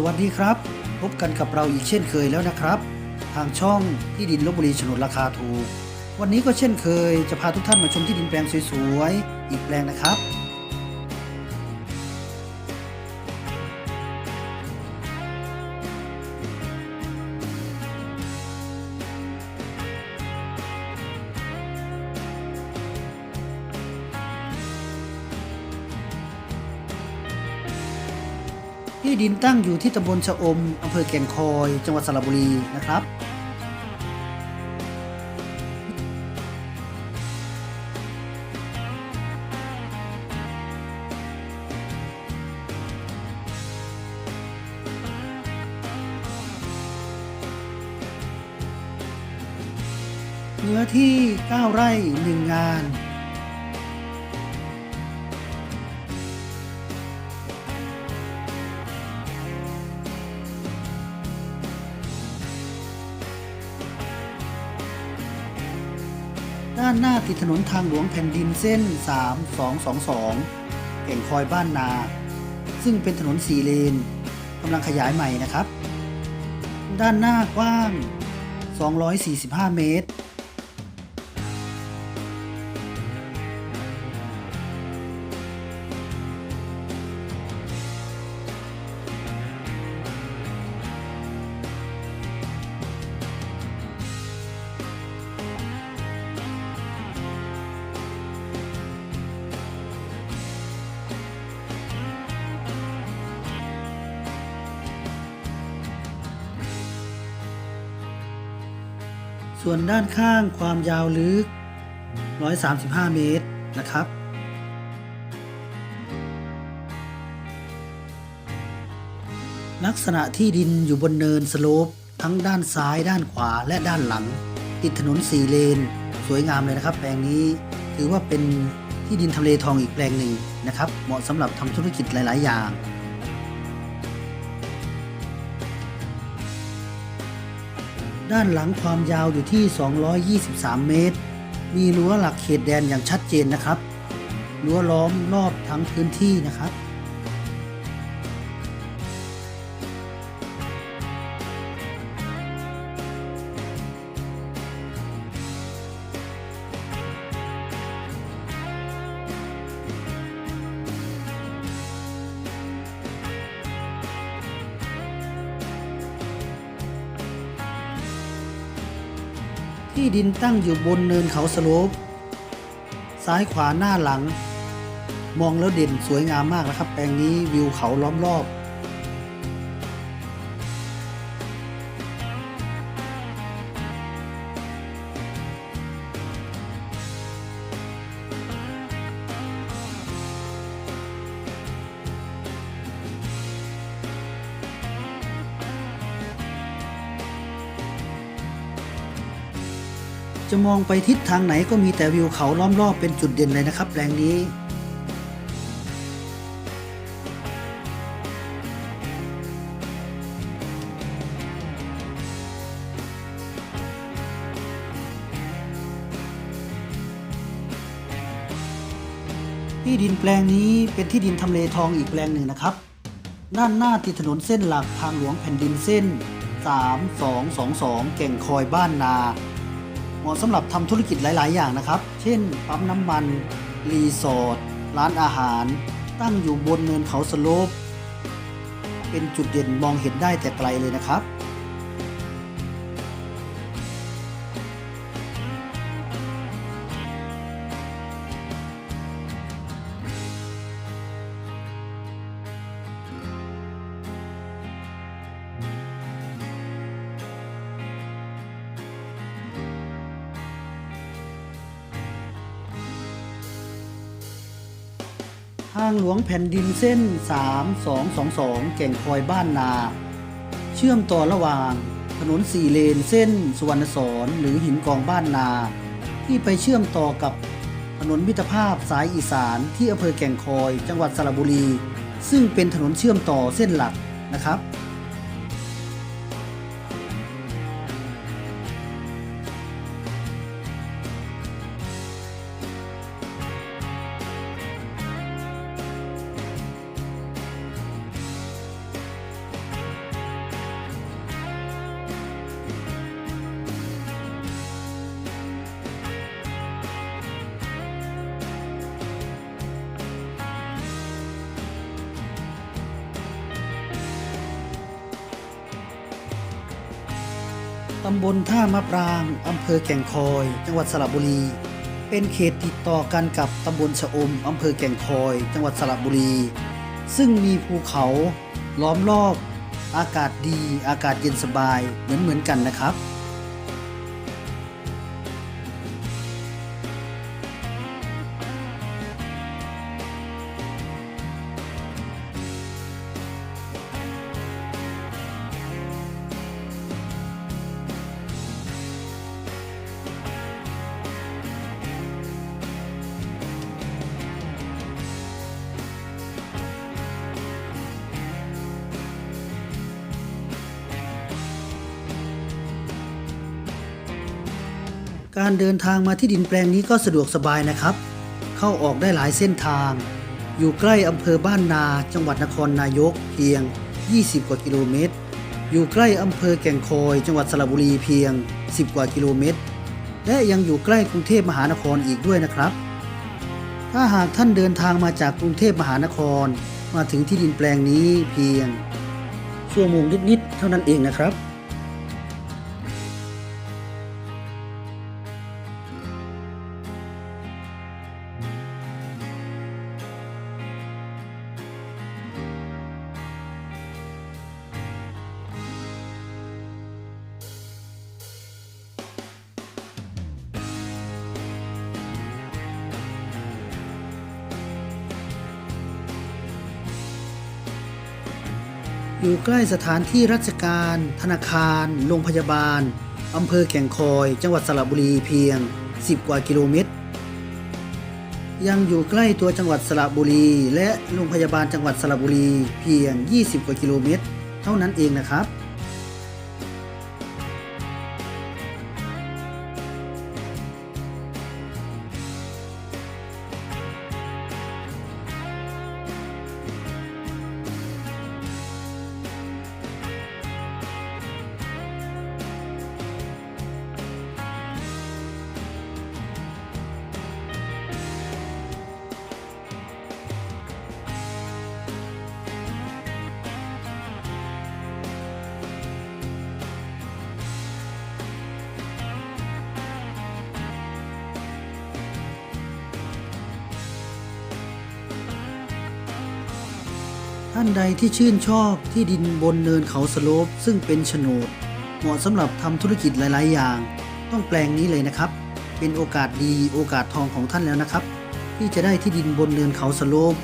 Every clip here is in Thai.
สวัสดีครับ พบกันกับเราอีกเช่นเคยแล้วนะครับ ทางช่องที่ดินลบบุรีฉนดราคาถูก วันนี้ก็เช่นเคยจะพาทุกท่านมาชมที่ดินแปลงสวยๆ อีกแปลงนะครับ ที่ดินตั้งอยู่ที่ตำบลชะอมอำเภอแก่งคอย จังหวัดสระบุรีนะครับ เนื้อที่ 9 ไร่ 1 งาน ด้านหน้าติดถนนทางหลวงแผ่นดินเส้น 3222 แก่งคอยบ้านนา ซึ่งเป็นถนนสี่เลนกำลังขยายใหม่นะครับ ด้านหน้ากว้าง 245 เมตร ส่วนด้านข้างความยาวลึก 135 เมตรนะครับ ลักษณะที่ดินอยู่บนเนินสโลป ทั้งด้านซ้ายด้านขวาและด้านหลัง ติดถนนสี่เลน สวยงามเลยนะครับ แปลงนี้ถือว่าเป็นที่ดินทำเลทองอีกแปลงหนึ่งนะครับ เหมาะสำหรับทำธุรกิจหลาย ๆ อย่าง ด้านหลังความยาวอยู่ที่ 223 เมตร มีรั้วหลักเขตแดนอย่างชัดเจนนะครับ รั้วล้อมรอบทั้งพื้นที่นะครับ ที่ดินตั้งอยู่บนเนินเขาสโลปซ้ายขวาหน้าหลัง มองแล้วเด่นสวยงามมากนะครับ แปลงนี้วิวเขาล้อมรอบ จะมองไปทิศทางไหนก็มีแต่วิวเขาล้อมรอบเป็นจุดเด่นเลยนะครับแปลงนี้ที่ดินแปลงนี้เป็นที่ดินทำเลทองอีกแปลงหนึ่งนะครับ ด้านหน้าติดถนนเส้นหลักทางหลวงแผ่นดินเส้น 3222 แก่งคอยบ้านนา มาะสำหรับทำธุรกิจหลาย ๆ อย่างนะครับ เช่น ปั๊มน้ำมัน รีสอร์ท ร้านอาหาร ตั้งอยู่บนเนินเขาสโลป เป็นจุดเด่นมองเห็นได้แต่ไกลเลยนะครับ ทางหลวงแผ่นดินเส้น 3222 แก่งคอยบ้านนา เชื่อมต่อระหว่างถนนสี่เลนเส้นสุวรรณสอนหรือหินกองบ้านนา ที่ไปเชื่อมต่อกับถนนมิตรภาพสายอีสานที่อำเภอแก่งคอย จังหวัดสระบุรี ซึ่งเป็นถนนเชื่อมต่อเส้นหลักนะครับำบลท่ามะปราง อำเภอแก่งคอย จังหวัดสระบุรี เป็นเขตติดต่อกันกับตำบลชะอม อำเภอแก่งคอย จังหวัดสระบุรี ซึ่งมีภูเขาล้อมรอบ อากาศดี อากาศเย็นสบาย เหมือนเหมือนๆกันนะครับ การเดินทางมาที่ดินแปลงนี้ก็สะดวกสบายนะครับ เข้าออกได้หลายเส้นทาง อยู่ใกล้อำเภอบ้านนา จังหวัดนครนายก เพียง 20 กว่ากิโลเมตร อยู่ใกล้อำเภอแก่งคอย จังหวัดสระบุรีเพียง 10 กว่ากิโลเมตร และยังอยู่ใกล้กรุงเทพมหานครอีกด้วยนะครับ ถ้าหากท่านเดินทางมาจากกรุงเทพมหานคร มาถึงที่ดินแปลงนี้เพียงชั่วโมงนิดๆเท่านั้นเองนะครับ อยู่ใกล้สถานที่ราชการ ธนาคาร โรงพยาบาล อำเภอแก่งคอย จังหวัดสระบุรีเพียง 10 กว่ากิโลเมตร ยังอยู่ใกล้ตัวจังหวัดสระบุรี และโรงพยาบาลจังหวัดสระบุรีเพียง 20 กว่ากิโลเมตร เท่านั้นเองนะครับานใดที่ชื่นชอบที่ดินบนเนินเขาสโลปซึ่งเป็นโฉนด เหมาะสำหรับทำธุรกิจหลาย ๆ อย่าง ต้องแปลงนี้เลยนะครับ เป็นโอกาสดีโอกาสทองของท่านแล้วนะครับ ที่จะได้ที่ดินบนเนินเขาสโลป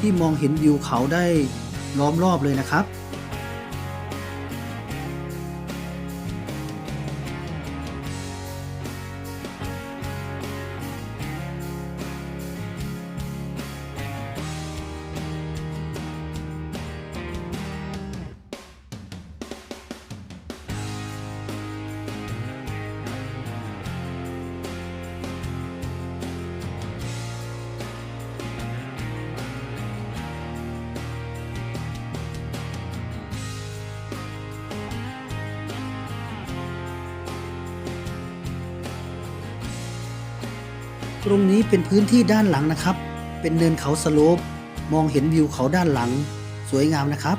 ที่มองเห็นวิวเขาได้ล้อมรอบเลยนะครับ ตรงนี้เป็นพื้นที่ด้านหลังนะครับ เป็นเนินเขาสโลป มองเห็นวิวเขาด้านหลัง สวยงามนะครับ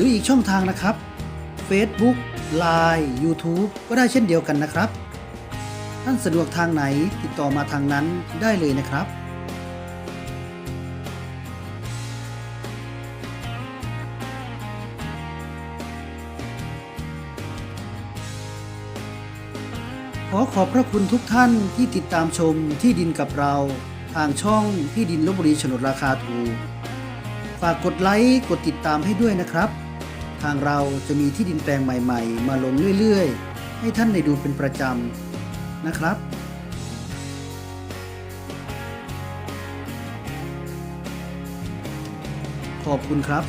รืออีกช่องทางนะครับ Facebook Line YouTube ก็ได้เช่นเดียวกันนะครับ ท่านสะดวกทางไหนติดต่อมาทางนั้นได้เลยนะครับขอขอบพระคุณทุกท่านที่ติดตามชมที่ดินกับเรา ทางช่องที่ดินลบบุรีฉนดราคาถูก ฝากกดไลค์ กดติดตามให้ด้วยนะครับ ทางเราจะมีที่ดินแปลงใหม่ๆ มาลงเรื่อยๆ ให้ท่านได้ดูเป็นประจำนะครับ ขอบคุณครับ